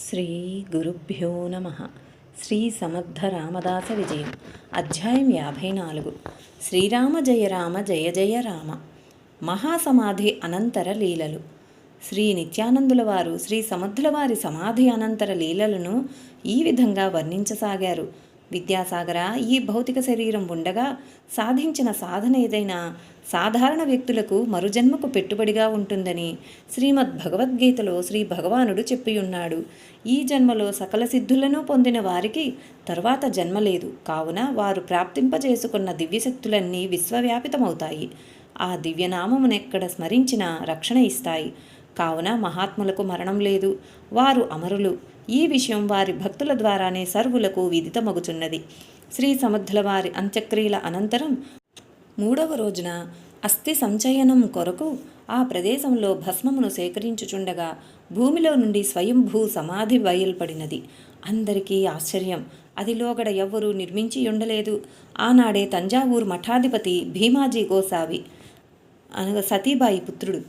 శ్రీ గురుభ్యో నమ. శ్రీ సమర్థ రామదాస విజయం. అధ్యాయం యాభై నాలుగు. శ్రీరామ జయ రామ జయ జయ రామ. మహాసమాధి అనంతర లీలలు. శ్రీ నిత్యానందుల వారు శ్రీ సమర్థుల వారి సమాధి అనంతర లీలలను ఈ విధంగా వర్ణించసాగారు. విద్యాసాగర ఈ భౌతిక శరీరం ఉండగా సాధించిన సాధన ఏదైనా సాధారణ వ్యక్తులకు మరుజన్మకు పెట్టుబడిగా ఉంటుందని శ్రీమద్ భగవద్గీతలో శ్రీ భగవానుడు చెప్పియున్నాడు. ఈ జన్మలో సకల సిద్ధులను పొందిన వారికి తర్వాత జన్మ లేదు కావున వారు ప్రాప్తింపజేసుకున్న దివ్యశక్తులన్నీ విశ్వవ్యాపితమవుతాయి. ఆ దివ్యనామమునెక్కడ స్మరించినా రక్షణ ఇస్తాయి. కావున మహాత్ములకు మరణం లేదు. వారు అమరులు. ఈ విషయం వారి భక్తుల ద్వారానే సర్వులకు విదితమగుచున్నది. శ్రీ సముద్రుల వారి అంత్యక్రియల అనంతరం మూడవ రోజున అస్థి సంచయనం కొరకు ఆ ప్రదేశంలో భస్మమును సేకరించుచుండగా భూమిలో నుండి స్వయంభూ సమాధి బయల్పడినది. అందరికీ ఆశ్చర్యం. అది లోగడ ఎవ్వరూ నిర్మించి ఉండలేదు ఆనాడే తంజావూరు మఠాధిపతి భీమాజీ గోసావి అనగా సతీబాయి పుత్రుడు.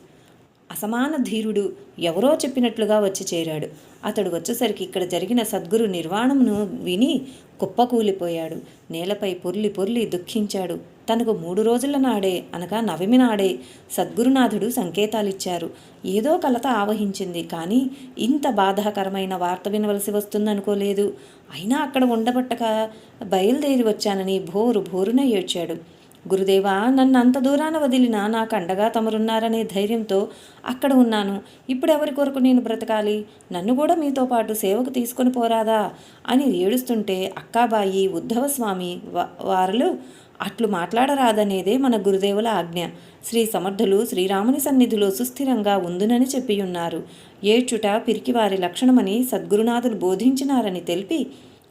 అసమాన ధీరుడు ఎవరో చెప్పినట్లుగా వచ్చి చేరాడు. అతడు వచ్చేసరికి ఇక్కడ జరిగిన సద్గురు నిర్వాణమును విని కుప్పకూలిపోయాడు. నేలపై పొర్లి పొర్లి దుఃఖించాడు. తనకు మూడు రోజుల నాడే అనగా నవమి నాడే సద్గురునాథుడు సంకేతాలిచ్చారు. ఏదో కలత ఆవహించింది కానీ ఇంత బాధాకరమైన వార్త వినవలసి వస్తుందనుకోలేదు. అయినా అక్కడ ఉండబట్టక బయలుదేరి వచ్చానని భోరు భోరున ఏడ్చాడు. గురుదేవా నన్ను అంత దూరాన వదిలినా నాకు అండగా తమరున్నారనే ధైర్యంతో అక్కడ ఉన్నాను. ఇప్పుడు ఎవరి కొరకు నేను బ్రతకాలి? నన్ను కూడా మీతో పాటు సేవకు తీసుకొని పోరాదా? అని ఏడుస్తుంటే అక్కాబాయి ఉద్ధవస్వామి వారులు అట్లు మాట్లాడరాదనేదే మన గురుదేవుల ఆజ్ఞ. శ్రీ సమర్థులు శ్రీరాముని సన్నిధిలో సుస్థిరంగా ఉందునని చెప్పియున్నారు. ఏడ్చుట పిరికివారి లక్షణమని సద్గురునాథులు బోధించినారని తెలిపి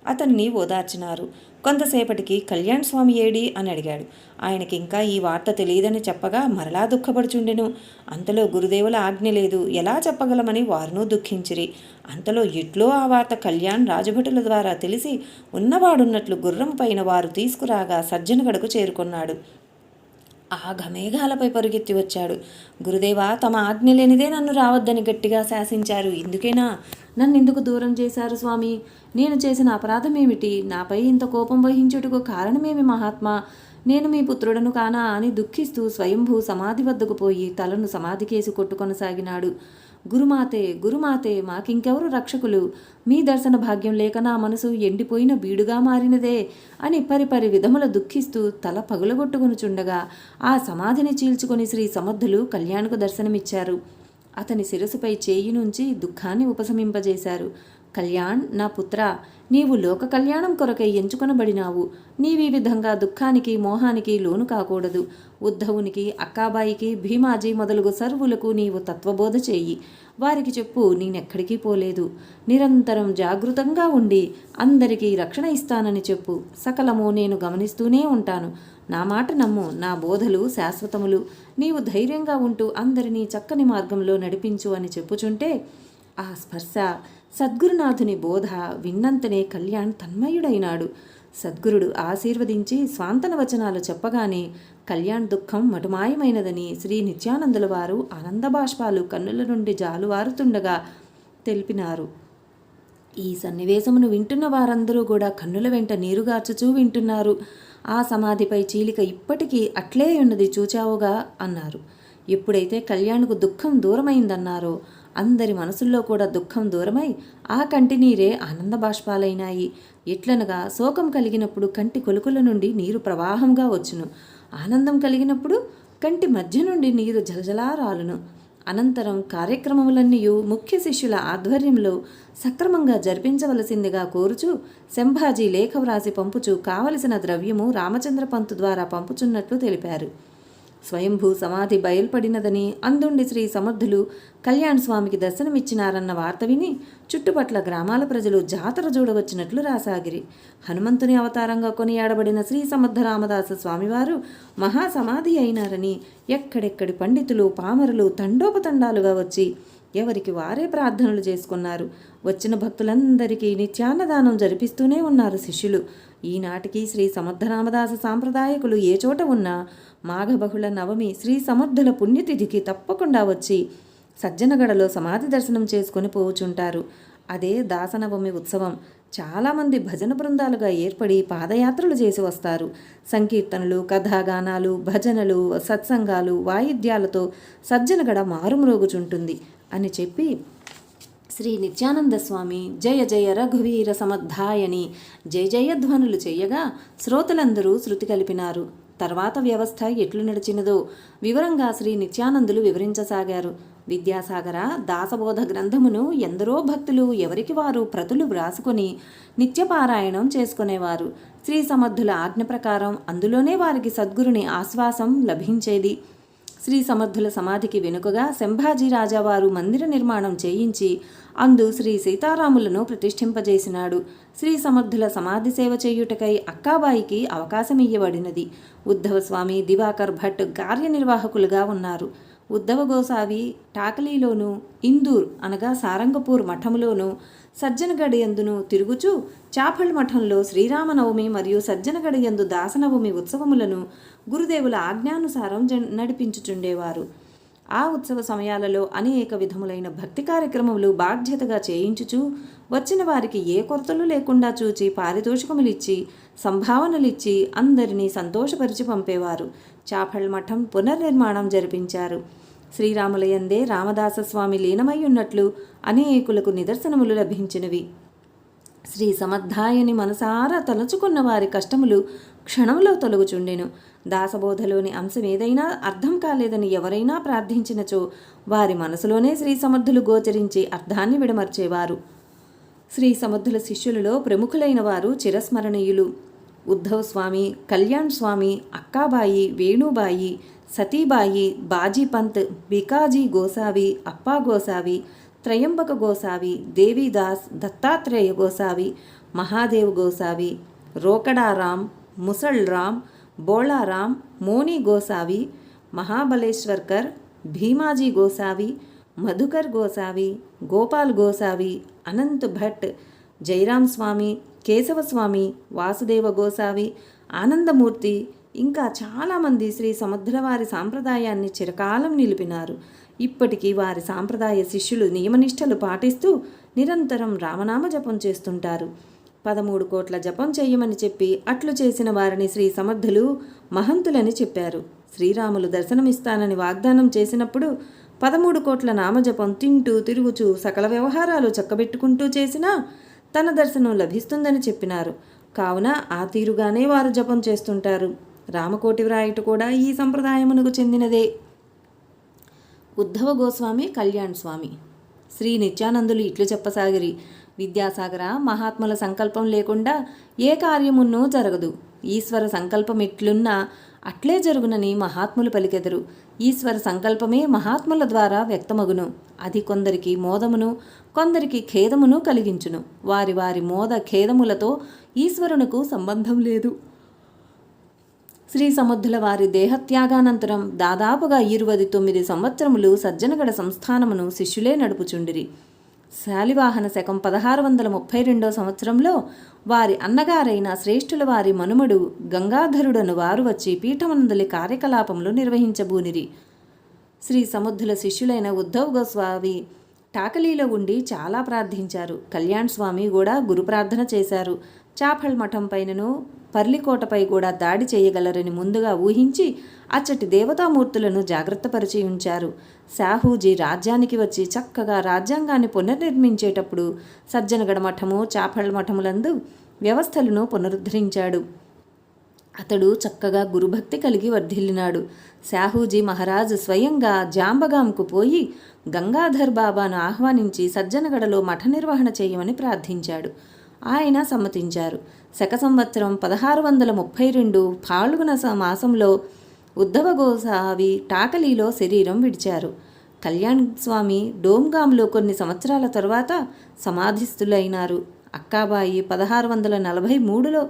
అతన్ని ఓదార్చినారు. కొంతసేపటికి కళ్యాణ్ స్వామి ఏడి అని అడిగాడు. ఆయనకి ఇంకా ఈ వార్త తెలియదని చెప్పగా మరలా దుఃఖపడుచుండెను. అంతలో గురుదేవుల ఆజ్ఞ లేదు. ఎలా చెప్పగలమని వారును దుఃఖించిరి. అంతలో ఎట్లో ఆ వార్త కళ్యాణ్ రాజభటుల ద్వారా తెలిసి ఉన్నవాడున్నట్లు గుర్రం పైన వారు తీసుకురాగా సజ్జనగడకు చేరుకున్నాడు. ఆఘమేఘాలపై పరుగెత్తి వచ్చాడు. గురుదేవ తమ ఆజ్ఞ లేనిదే నన్ను రావద్దని గట్టిగా శాసించారు. ఇందుకేనా? నన్ను ఎందుకు దూరం చేశారు స్వామి? నేను చేసిన అపరాధం ఏమిటి? నాపై ఇంత కోపం వహించుటకు కారణమేమి మహాత్మా? నేను మీ పుత్రుడను కానా అని దుఃఖిస్తూ స్వయంభూ సమాధి వద్దకు పోయి తలను సమాధికేసి కొట్టుకొనసాగినాడు. గురుమాతే గురుమాతే మాకింకెవరు రక్షకులు? మీ దర్శన భాగ్యం లేక నా మనసు ఎండిపోయిన బీడుగా మారినదే అని పరిపరి విధముల దుఃఖిస్తూ తల పగులగొట్టుకొనుచుండగా ఆ సమాధిని చీల్చుకొని శ్రీ సమర్థులు కళ్యాణకు దర్శనమిచ్చారు. అతని శిరసుపై చేయి నుంచి దుఃఖాన్ని ఉపశమింపజేశారు. కళ్యాణ్ నా పుత్ర నీవు లోక కళ్యాణం కొరకై ఎంచుకొనబడినావు. నీవీ విధంగా దుఃఖానికి మోహానికి లోను కాకూడదు. ఉద్ధవునికి అక్కాబాయికి భీమాజీ మొదలుగు సర్వులకు నీవు తత్వబోధ చేయి. వారికి చెప్పు నేనెక్కడికి పోలేదు. నిరంతరం జాగృతంగా ఉండి అందరికీ రక్షణ ఇస్తానని చెప్పు. సకలము నేను గమనిస్తూనే ఉంటాను. నా మాట నమ్ము నా బోధలు శాశ్వతములు. నీవు ధైర్యంగా ఉంటూ అందరినీ చక్కని మార్గంలో నడిపించు అని చెప్పుచుంటే ఆ స్పర్శ సద్గురునాథుని బోధ విన్నంతనే కళ్యాణ్ తన్మయుడైనాడు. సద్గురుడు ఆశీర్వదించి స్వాంతన వచనాలు చెప్పగానే కళ్యాణ్ దుఃఖం మటుమాయమైనదని శ్రీ నిత్యానందుల వారు ఆనందబాష్పాలు కన్నుల నుండి జాలువారుతుండగా తెలిపినారు. ఈ సన్నివేశమును వింటున్న వారందరూ కూడా కన్నుల వెంట నీరుగార్చుచూ వింటున్నారు. ఆ సమాధిపై చీలిక ఇప్పటికీ అట్లే ఉన్నది చూచావుగా అన్నారు. ఎప్పుడైతే కళ్యాణ్కు దుఃఖం దూరమైందన్నారో అందరి మనసుల్లో కూడా దుఃఖం దూరమై ఆ కంటి నీరే ఆనంద బాష్పాలైనాయి. ఎట్లనగా శోకం కలిగినప్పుడు కంటి కొలుకుల నుండి నీరు ప్రవాహంగా వచ్చును. ఆనందం కలిగినప్పుడు కంటి మధ్య నుండి నీరు జలజలా రాలును. అనంతరం కార్యక్రమములన్నీ ముఖ్య శిష్యుల ఆధ్వర్యంలో సక్రమంగా జరిపించవలసిందిగా కోరుచు శంభాజీ లేఖ వ్రాసి పంపుచు కావలసిన ద్రవ్యము రామచంద్ర పంతు ద్వారా పంపుచున్నట్లు తెలిపారు. స్వయంభూ సమాధి బయల్పడినదని అందుండి శ్రీ సమర్థులు కళ్యాణ్ స్వామికి దర్శనమిచ్చినారన్న వార్త విని చుట్టుపట్ల గ్రామాల ప్రజలు జాతర చూడవచ్చినట్లు రాసాగిరి. హనుమంతుని అవతారంగా కొనియాడబడిన శ్రీ సమర్థ రామదాస స్వామివారు మహాసమాధి అయినారని ఎక్కడెక్కడి పండితులు పామరులు తండోపతండాలుగా వచ్చి ఎవరికి వారే ప్రార్థనలు చేసుకున్నారు. వచ్చిన భక్తులందరికీ నిత్యాన్నదానం జరిపిస్తూనే ఉన్నారు శిష్యులు. ఈనాటికి శ్రీ సమర్థరామదాస సాంప్రదాయకులు ఏ చోట ఉన్నా మాఘబహుళ నవమి శ్రీ సమర్థుల పుణ్యతిథికి తప్పకుండా వచ్చి సజ్జనగడలో సమాధి దర్శనం చేసుకొని పోవుచుంటారు. అదే దాసనవమి ఉత్సవం. చాలామంది భజన బృందాలుగా ఏర్పడి పాదయాత్రలు చేసి వస్తారు. సంకీర్తనలు కథాగానాలు భజనలు సత్సంగాలు వాయిద్యాలతో సజ్జనగడ మారుమ్రోగుచుంటుంది అని చెప్పి శ్రీ నిత్యానంద స్వామి జయ జయ రఘువీర సమర్థాయని జయ జయధ్వనులు చేయగా శ్రోతలందరూ శృతి కలిపినారు. తర్వాత వ్యవస్థ ఎట్లు నడిచినదో వివరంగా శ్రీ నిత్యానందులు వివరించసాగారు. విద్యాసాగర దాసబోధ గ్రంథమును ఎందరో భక్తులు ఎవరికి వారు ప్రతులు వ్రాసుకొని నిత్యపారాయణం చేసుకునేవారు. శ్రీ సమర్థుల ఆజ్ఞ ప్రకారం అందులోనే వారికి సద్గురుని ఆశ్వాసం లభించేది. శ్రీ సమర్థుల సమాధికి వెనుకగా శంభాజీ రాజావారు మందిర నిర్మాణం చేయించి అందు శ్రీ సీతారాములను ప్రతిష్ఠింపజేసినాడు. శ్రీ సమర్థుల సమాధి సేవ చేయుటకై అక్కాబాయికి అవకాశం ఇవ్వబడినది ఉద్ధవ స్వామి దివాకర్ భట్ కార్యనిర్వాహకులుగా ఉన్నారు. ఉద్ధవ గోసావి టాకలీలోను ఇందూర్ అనగా సారంగపూర్ మఠములోను సజ్జనగడియందును తిరుగుచూ చాపల్ మఠంలో శ్రీరామనవమి మరియు సజ్జనగడియందు దాసనవమి ఉత్సవములను గురుదేవుల ఆజ్ఞానుసారం జ నడిపించుచుండేవారు. ఆ ఉత్సవ సమయాలలో అనేక విధములైన భక్తి కార్యక్రమములు బాధ్యతగా చేయించుచు వచ్చిన వారికి ఏ కొరతలు లేకుండా చూచి పారితోషికములిచ్చి సంభావనలిచ్చి అందరినీ సంతోషపరిచి పంపేవారు. చాపల్ మఠం పునర్నిర్మాణం జరిపించారు. శ్రీరాములయందే రామదాసస్వామి లీనమై ఉన్నట్లు అనేకులకు నిదర్శనములు లభించినవి. శ్రీ సమర్థాయని మనసారా తలుచుకున్న వారి కష్టములు క్షణంలో తొలగుచుండెను. దాసబోధలోని అంశం ఏదైనా అర్థం కాలేదని ఎవరైనా ప్రార్థించినచో వారి మనసులోనే శ్రీ సమర్థులు గోచరించి అర్థాన్ని విడమర్చేవారు. శ్రీ సమర్థుల శిష్యులలో ప్రముఖులైన వారు చిరస్మరణీయులు. ఉద్ధవ్ స్వామి కళ్యాణ్ స్వామి అక్కాబాయి వేణుబాయి సతీబాయి బాజీపంత్ బికాజీ గోసావి అప్పా గోసావి త్రయంబక గోసావి దేవిదాస్ దత్తాత్రేయ గోసావి మహాదేవ్ గోసావి రోకడారాం ముసళ్రామ్ బోళారాం మోని గోసావి మహాబలేశ్వర్కర్ భీమాజీ గోసావి మధుకర్ గోసావి గోపాల్ గోసావి అనంత్ భట్ జయరాం స్వామి కేశవస్వామి వాసుదేవ గోసావి ఆనందమూర్తి ఇంకా చాలామంది శ్రీ సముద్రవారి సాంప్రదాయాన్ని చిరకాలం నిలిపినారు. ఇప్పటికీ వారి సాంప్రదాయ శిష్యులు నియమనిష్టలు పాటిస్తూ నిరంతరం రామనామ జపం చేస్తుంటారు. పదమూడు కోట్ల జపం చేయమని చెప్పి అట్లు చేసిన వారిని శ్రీ సమర్థులు మహంతులని చెప్పారు. శ్రీరాములు దర్శనమిస్తానని వాగ్దానం చేసినప్పుడు పదమూడు కోట్ల నామజపం తింటూ తిరుగుచూ సకల వ్యవహారాలు చక్కబెట్టుకుంటూ చేసినా తన దర్శనం లభిస్తుందని చెప్పినారు. కావున ఆ తీరుగానే వారు జపం చేస్తుంటారు. రామకోటి వ్రాయుట కూడా ఈ సంప్రదాయమునకు చెందినదే. ఉద్ధవ గోస్వామి కళ్యాణ్ స్వామి. శ్రీ నిత్యానందులు ఇట్లు చెప్పసాగిరి. విద్యాసాగర మహాత్ముల సంకల్పం లేకుండా ఏ కార్యమున్నో జరగదు. ఈశ్వర సంకల్పం ఎట్లున్నా అట్లే జరుగునని మహాత్ములు పలికెదరు. ఈశ్వర సంకల్పమే మహాత్ముల ద్వారా వ్యక్తమగును. అది కొందరికి మోదమును కొందరికి ఖేదమును కలిగించును. వారి వారి మోద ఖేదములతో ఈశ్వరునకు సంబంధం లేదు. శ్రీ సముద్రుల వారి దేహత్యాగానంతరం దాదాపుగా ఇరువది తొమ్మిది సంవత్సరములు సజ్జనగడ సంస్థానమును శిష్యులే నడుపుచుండిరి. శాలివాహన శకం పదహారు వందల ముప్పై రెండో సంవత్సరంలో వారి అన్నగారైన శ్రేష్ఠుల వారి మనుమడు గంగాధరుడను వారు వచ్చి పీఠమందలి కార్యకలాపములు నిర్వహించబూనిరి. శ్రీ సముద్రుల శిష్యులైన ఉద్ధవ్ గోస్వామి టాకలీలో ఉండి చాలా ప్రార్థించారు. కళ్యాణ్ స్వామి కూడా గురు ప్రార్థన చేశారు. చాఫల్ మఠం పైనను పర్లికోటపై కూడా దాడి చేయగలరని ముందుగా ఊహించి అచ్చటి దేవతామూర్తులను జాగ్రత్తపరిచి ఉంచారు. శాహూజీ రాజ్యానికి వచ్చి చక్కగా రాజ్యాంగాన్ని పునర్నిర్మించేటప్పుడు సజ్జనగడ మఠము చాపళ్ళ మఠములందు వ్యవస్థలను పునరుద్ధరించాడు. అతడు చక్కగా గురుభక్తి కలిగి వర్ధిల్లినాడు. శాహూజీ మహారాజు స్వయంగా జాంబగాంకు పోయి గంగాధర్ బాబాను ఆహ్వానించి సజ్జనగడలో మఠ నిర్వహణ చేయమని ప్రార్థించాడు. ఆయన సమ్మతించారు. శక సంవత్సరం పదహారు వందల ముప్పై రెండు ఫాల్గుణ మాసంలో ఉద్ధవ గోసావి టాకలీలో శరీరం విడిచారు. కళ్యాణ్ స్వామి డోమ్గాంలో కొన్ని సంవత్సరాల తర్వాత సమాధిస్థులైనారు. అక్కాబాయి పదహారు వందల నలభై మూడులో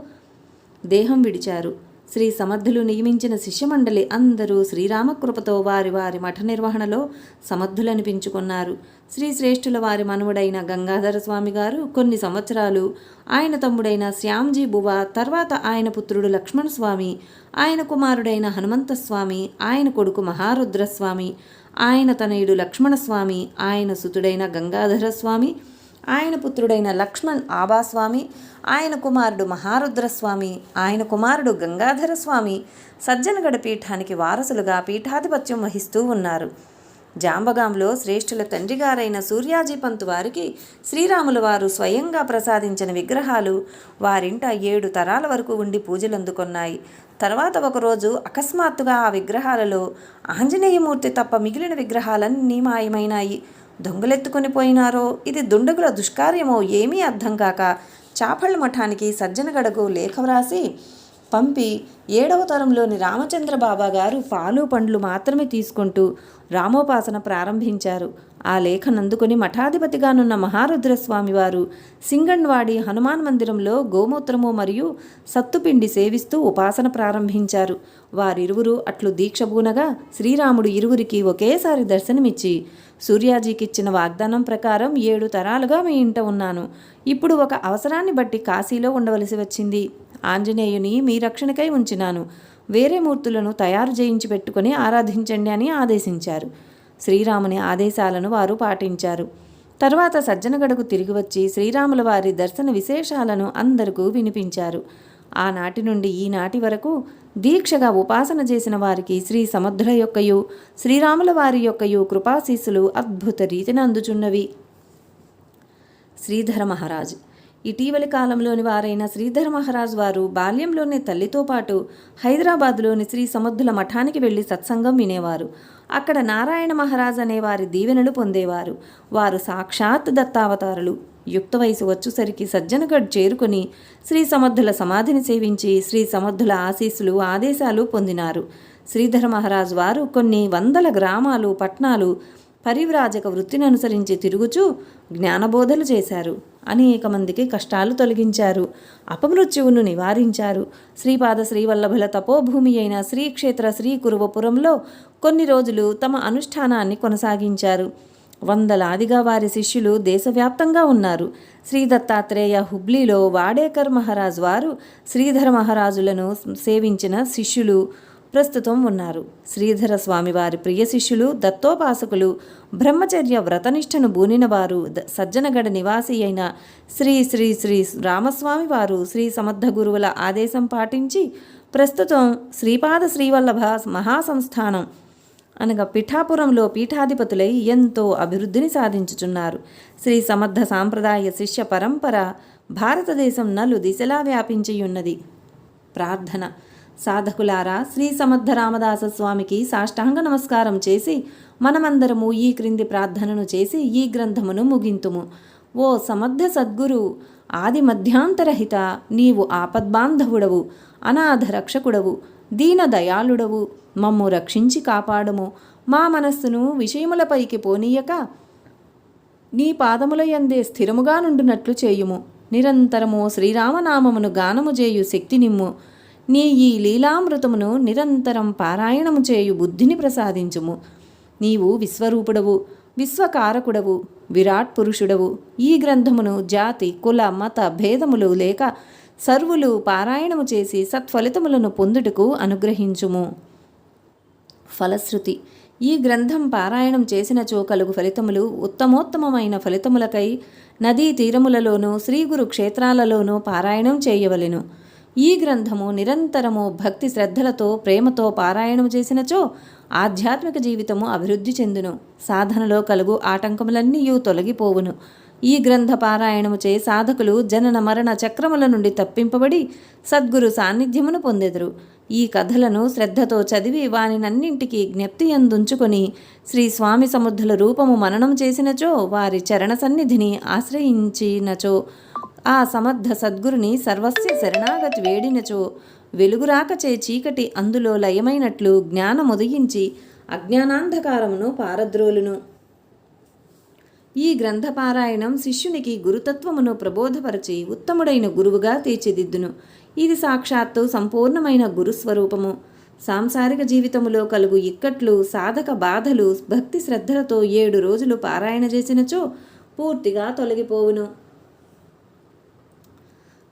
దేహం విడిచారు. శ్రీ సమర్థులు నియమించిన శిష్యమండలి అందరూ శ్రీరామకృపతో వారి వారి మఠ నిర్వహణలో సమర్థులనిపించుకున్నారు. శ్రీ శ్రేష్ఠుల వారి మనువుడైన గంగాధర స్వామి గారు కొన్ని సంవత్సరాలు ఆయన తమ్ముడైన శ్యామ్జీ బువ తర్వాత ఆయన పుత్రుడు లక్ష్మణ స్వామి ఆయన కుమారుడైన హనుమంత స్వామి ఆయన కొడుకు మహారుద్రస్వామి ఆయన తనయుడు లక్ష్మణస్వామి ఆయన సుతుడైన గంగాధర స్వామి ఆయన పుత్రుడైన లక్ష్మణ్ ఆబాస్వామి ఆయన కుమారుడు మహారుద్రస్వామి ఆయన కుమారుడు గంగాధర స్వామి సజ్జనగడ పీఠానికి వారసులుగా పీఠాధిపత్యం వహిస్తూ ఉన్నారు. జాంబగాంలో శ్రేష్ఠుల తండ్రిగారైన సూర్యాజీ పంతు వారికి శ్రీరాముల వారు స్వయంగా ప్రసాదించిన విగ్రహాలు వారింట ఏడు తరాల వరకు ఉండి పూజలందుకొన్నాయి. తర్వాత ఒకరోజు అకస్మాత్తుగా ఆ విగ్రహాలలో ఆంజనేయమూర్తి తప్ప మిగిలిన విగ్రహాలన్నీ మాయమైనాయి. దొంగలెత్తుకొని పోయినారో ఇది దుండగుల దుష్కార్యమో ఏమీ అర్థం కాక చాపళ్ళ మఠానికి సజ్జనగడకు లేఖ వ్రాసి పంపి ఏడవ తరంలోని రామచంద్ర బాబా గారు పాలు పండ్లు మాత్రమే తీసుకుంటూ రామోపాసన ప్రారంభించారు. ఆ లేఖనందుకుని మఠాధిపతిగానున్న మహారుద్రస్వామి వారు సింగన్వాడి హనుమాన్ మందిరంలో గోమూత్రము మరియు సత్తుపిండి సేవిస్తూ ఉపాసన ప్రారంభించారు. వారిరువురు అట్లు దీక్షబూనగా శ్రీరాముడు ఇరువురికి ఒకేసారి దర్శనమిచ్చి సూర్యాజీకిచ్చిన వాగ్దానం ప్రకారం ఏడు తరాలుగా మీ ఇంట ఉన్నాను. ఇప్పుడు ఒక అవసరాన్ని బట్టి కాశీలో ఉండవలసి వచ్చింది. ఆంజనేయుని మీ రక్షణకై ఉంచినాను. వేరే మూర్తులను తయారు చేయించి పెట్టుకొని ఆరాధించండి అని ఆదేశించారు. శ్రీరాముని ఆదేశాలను వారు పాటించారు. తర్వాత సజ్జనగడకు తిరిగి వచ్చి శ్రీరాముల వారి దర్శన విశేషాలను అందరికూ వినిపించారు. ఆనాటి నుండి ఈనాటి వరకు దీక్షగా ఉపాసన చేసిన వారికి శ్రీ సముద్ర యొక్కయు శ్రీరాముల వారి యొక్కయు కృపాశీసులు అద్భుత రీతిని అందుచున్నవి. శ్రీధర మహారాజు ఇటీవలి కాలంలోని వారైన శ్రీధర మహారాజ్ వారు బాల్యంలోనే తల్లితో పాటు హైదరాబాద్లోని శ్రీ సముద్రుల మఠానికి వెళ్ళి సత్సంగం వినేవారు. అక్కడ నారాయణ మహారాజ్ అనే వారి దీవెనలు పొందేవారు. వారు సాక్షాత్ దత్తావతారులు. యుక్త వయసు వచ్చేసరికి సజ్జనగఢ్ చేరుకొని శ్రీ సమర్థుల సమాధిని సేవించి శ్రీ సమర్థుల ఆశీస్సులు ఆదేశాలు పొందినారు. శ్రీధర మహారాజ్ వారు కొన్ని వందల గ్రామాలు పట్నాలు పరివ్రాజక వృత్తిని అనుసరించి తిరుగుచూ జ్ఞానబోధలు చేశారు. అనేక మందికి కష్టాలు తొలగించారు. అపమృత్యువును నివారించారు. శ్రీపాద శ్రీవల్లభుల తపోభూమి అయిన శ్రీక్షేత్ర శ్రీ కురువపురంలో కొన్ని రోజులు తమ అనుష్ఠానాన్ని కొనసాగించారు. వందలాదిగా వారి శిష్యులు దేశవ్యాప్తంగా ఉన్నారు. శ్రీ దత్తాత్రేయ హుబ్లీలో వాడేకర్ మహారాజ్ వారు శ్రీధర మహారాజులను సేవించిన శిష్యులు ప్రస్తుతం ఉన్నారు. శ్రీధర స్వామి వారి ప్రియ శిష్యులు దత్తోపాసకులు బ్రహ్మచర్య వ్రతనిష్టను బూనినవారు సజ్జనగడ నివాసి అయిన శ్రీ శ్రీ శ్రీ రామస్వామి వారు శ్రీ సమర్థ గురువుల ఆదేశం పాటించి ప్రస్తుతం శ్రీపాద శ్రీవల్లభ మహాసంస్థానం అనగా పిఠాపురంలో పీఠాధిపతులై ఎంతో అభివృద్ధిని సాధించుచున్నారు. శ్రీ సమర్థ సాంప్రదాయ శిష్య పరంపర భారతదేశం నలు దిశలా వ్యాపించియున్నది. ప్రార్థన. సాధకులారా శ్రీ సమర్థ రామదాస స్వామికి సాష్టాంగ నమస్కారం చేసి మనమందరము ఈ క్రింది ప్రార్థనను చేసి ఈ గ్రంథమును ముగింతుము. ఓ సమర్థ సద్గురు ఆది మధ్యాంతరహిత నీవు ఆపద్బాంధవుడవు అనాథ రక్షకుడవు దీన దయాళుడవు మమ్ము రక్షించి కాపాడము. మా మనస్సును విషయములపైకి పోనీయక నీ పాదముల యందే స్థిరముగా నుండునట్లు చేయుము. నిరంతరము శ్రీరామనామమును గానము చేయు శక్తి నిమ్ము. నీ ఈ లీలామృతమును నిరంతరం పారాయణము చేయు బుద్ధిని ప్రసాదించుము. నీవు విశ్వరూపుడవు విశ్వకారకుడవు విరాట్ పురుషుడవు. ఈ గ్రంథమును జాతి కుల మత భేదములు లేక సర్వులు పారాయణము చేసి సత్ఫలితములను పొందుటకు అనుగ్రహించుము. ఫలశ్రుతి. ఈ గ్రంథం పారాయణం చేసినచో కలుగు ఫలితములు ఉత్తమోత్తమమైన ఫలితములకై నదీ తీరములలోనూ శ్రీగురు క్షేత్రాలలోనూ పారాయణం చేయవలెను. ఈ గ్రంథము నిరంతరము భక్తి శ్రద్ధలతో ప్రేమతో పారాయణము చేసినచో ఆధ్యాత్మిక జీవితము అభివృద్ధి చెందును. సాధనలో కలుగు ఆటంకములన్నీ తొలగిపోవును. ఈ గ్రంథ పారాయణము చే సాధకులు జనన మరణ చక్రముల నుండి తప్పింపబడి సద్గురు సాన్నిధ్యమును పొందెదరు. ఈ కథలను శ్రద్ధతో చదివి వానినన్నింటికీ జ్ఞప్తి అందుంచుకొని శ్రీ స్వామి సముద్ధుల రూపము మననం చేసినచో వారి చరణ సన్నిధిని ఆశ్రయించినచో ఆ సమర్థ సద్గురుని సర్వస్య శరణాగతి వేడినచో వెలుగురాకచే చీకటి అందులో లయమైనట్లు జ్ఞానముదయించి అజ్ఞానాంధకారమును పారద్రోలును. ఈ గ్రంథపారాయణం శిష్యునికి గురుతత్వమును ప్రబోధపరచి ఉత్తముడైన గురువుగా తీర్చిదిద్దును. ఇది సాక్షాత్తు సంపూర్ణమైన గురుస్వరూపము. సాంసారిక జీవితములో కలుగు ఇక్కట్లు సాధక బాధలు భక్తి శ్రద్ధలతో ఏడు రోజులు పారాయణ చేసినచో పూర్తిగా తొలగిపోవును.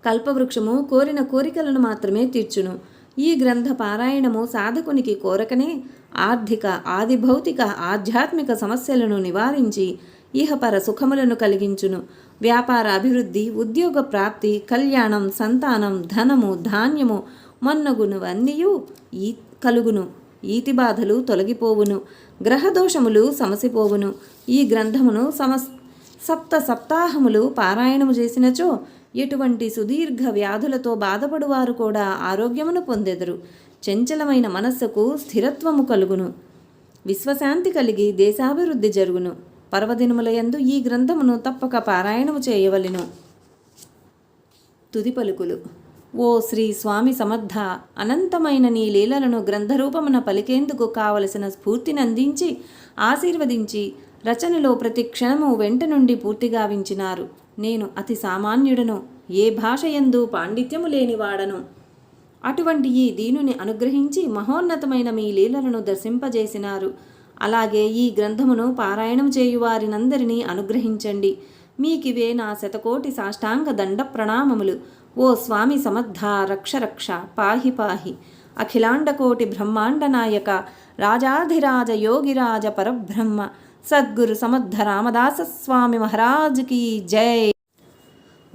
కల్పవృక్షము కోరిన కోరికలను మాత్రమే తీర్చును. ఈ గ్రంథ పారాయణము సాధకునికి కోరకనే ఆర్థిక ఆదిభౌతిక ఆధ్యాత్మిక సమస్యలను నివారించి ఇహపర సుఖములను కలిగించును. వ్యాపార అభివృద్ధి ఉద్యోగ ప్రాప్తి కళ్యాణం సంతానం ధనము ధాన్యము మొన్నగునువన్నీయు ఈ కలుగును. ఈతి బాధలు తొలగిపోవును. గ్రహదోషములు సమసిపోవును. ఈ గ్రంథమును సమస్ సప్త సప్తాహములు పారాయణము చేసినచో ఎటువంటి సుదీర్ఘ వ్యాధులతో బాధపడువారు కూడా ఆరోగ్యమును పొందెదరు. చంచలమైన మనస్సుకు స్థిరత్వము కలుగును. విశ్వశాంతి కలిగి దేశాభివృద్ధి జరుగును. పర్వదినములయందు ఈ గ్రంథమును తప్పక పారాయణము చేయవలెను. తుది పలుకులు. ఓ శ్రీ స్వామి సమర్థ అనంతమైన నీ లీలలను గ్రంథరూపమున పలికేందుకు కావలసిన స్ఫూర్తినందించి ఆశీర్వదించి రచనలో ప్రతి క్షణము వెంట నుండి పూర్తిగా వించినారు నేను అతి సామాన్యుడను ఏ భాష యందు పాండిత్యము లేనివాడను. అటువంటి ఈ దీనుని అనుగ్రహించి మహోన్నతమైన మీ లీలలను దర్శింపజేసినారు. అలాగే ఈ గ్రంథమును పారాయణం చేయువారినందరినీ అనుగ్రహించండి. మీకివే నా శతకోటి సాష్టాంగ దండ ప్రణామములు ఓ స్వామి సమర్థ రక్ష రక్ష పాహి పాహి. అఖిలాండకోటి బ్రహ్మాండ నాయక రాజాధిరాజ యోగిరాజ పరబ్రహ్మ. సద్గురు సమర్థ రామదాస స్వామి మహారాజుకి జై.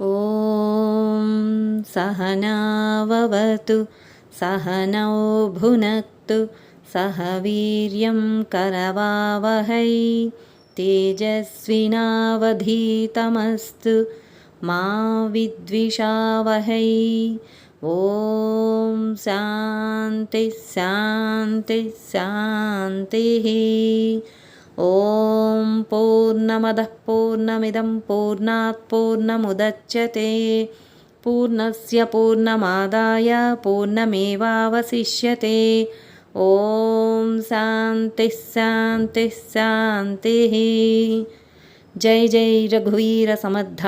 ఓం సహనావతు సహనౌ భునక్తు సహ వీర్యం కరవావహై తేజస్వినావధీతమస్తు మా విద్విషావహై. ఓం శాంతి శాంతి శాంతి. ॐ पूर्णमदः पूर्णमिदं पूर्णात् पूर्णमुदच्यते पूर्णस्य पूर्णमादाय पूर्णमेवावशिष्यते ॐ शान्तिः शान्तिः शान्तिः జై జై రఘువీర సమర్థ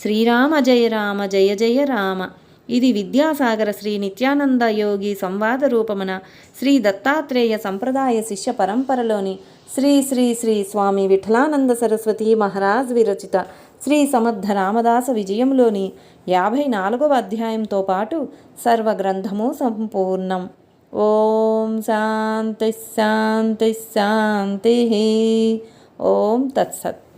శ్రీరామ జయ రామ జయ జయ రామ ఇది విద్యాసాగర శ్రీ నిత్యానంద యోగి సంవాద రూపమున శ్రీ దత్తాత్రేయ సంప్రదాయ శిష్య పరంపరలోని శ్రీ శ్రీ శ్రీ స్వామి విఠలానంద సరస్వతి మహారాజ్ విరచిత శ్రీ సమర్థ రామదాస విజయంలోని యాభై నాలుగవ అధ్యాయంతో పాటు సర్వగ్రంథము సంపూర్ణం. ఓం శాంతి శాంతి శాంతి. ఓం తత్సత్.